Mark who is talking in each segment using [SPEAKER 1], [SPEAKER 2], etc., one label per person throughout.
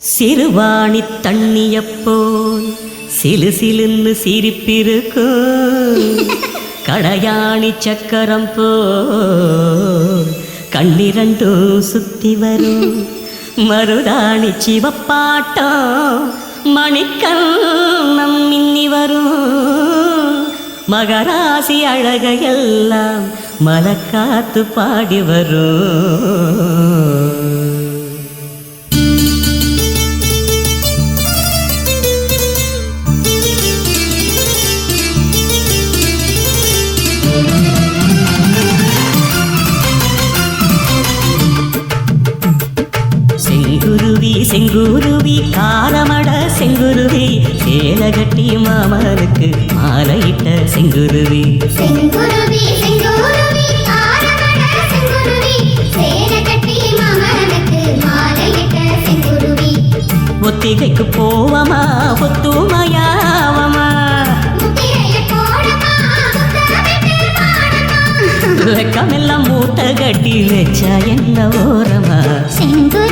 [SPEAKER 1] சிறுவாணி தண்ணியப்போல் சிலு சிலுன்னு சிரிப்பிருக்கும். கடையாணி சக்கரம் போல் கண்ணிரண்டும் சுத்தி வரும். மருதாணி சிவப்பாட்டம் மணிக்கண்ணம் மின்னி வரும். மகராசி அழகையெல்லாம் மலக்காத்து பாடி வரும். செங்குருவி செங்குருவி காரமட செங்குருவி சேலகட்டி மாமனுக்கு மாலையிட்ட செங்குருவி.
[SPEAKER 2] செங்குருவி செங்குருவி ஆரமட செங்குருவி சேன கட்டி மாமனுக்கு மாலையிட்ட செங்குருவி.
[SPEAKER 1] ஒத்திகைக்கு போவமா ஒத்துமையாவமா கட்டி வச்சா என்ன ஓரமா?
[SPEAKER 2] செங்குருவி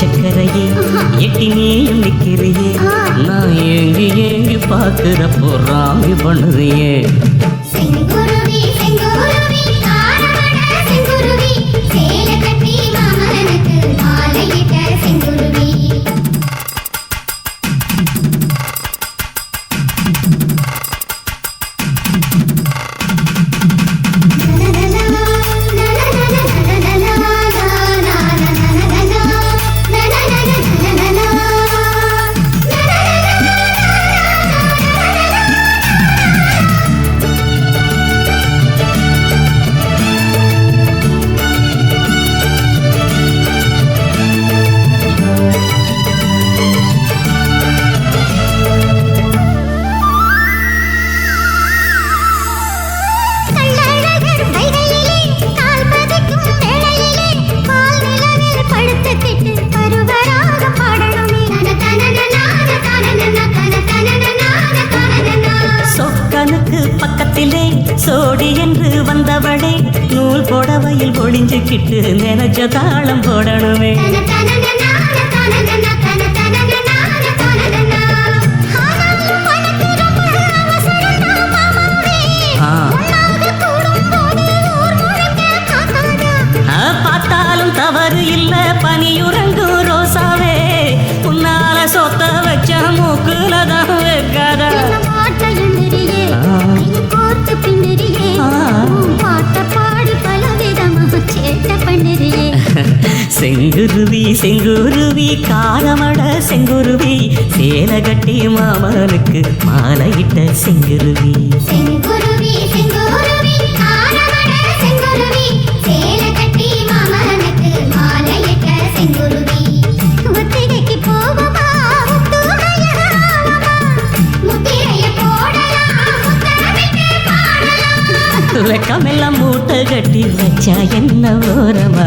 [SPEAKER 1] சக்கரையே எட்டி நீயும் நிக்கிறியே நான் ஏங்கி ஏங்கி பார்க்குறப்போ ராமி பண்ணுறியே. சோடி என்று வந்தவளே நூல் புடவையில் ஒளிஞ்சுக்கிட்டு நினைச்ச தாளம் போடணுமே. பார்த்தாலும் தவறு இல்ல பனியுறங்கும் செங்குருவி செங்குருவி காரமட செங்குருவி சேலகட்டி மாமனுக்கு மாலையிட்ட செங்குருவி.
[SPEAKER 2] செங்குருவி செங்குருவி ஆரமட பாடலாம்
[SPEAKER 1] மூட்டை கட்டி வச்சா என்ன ஓரமா?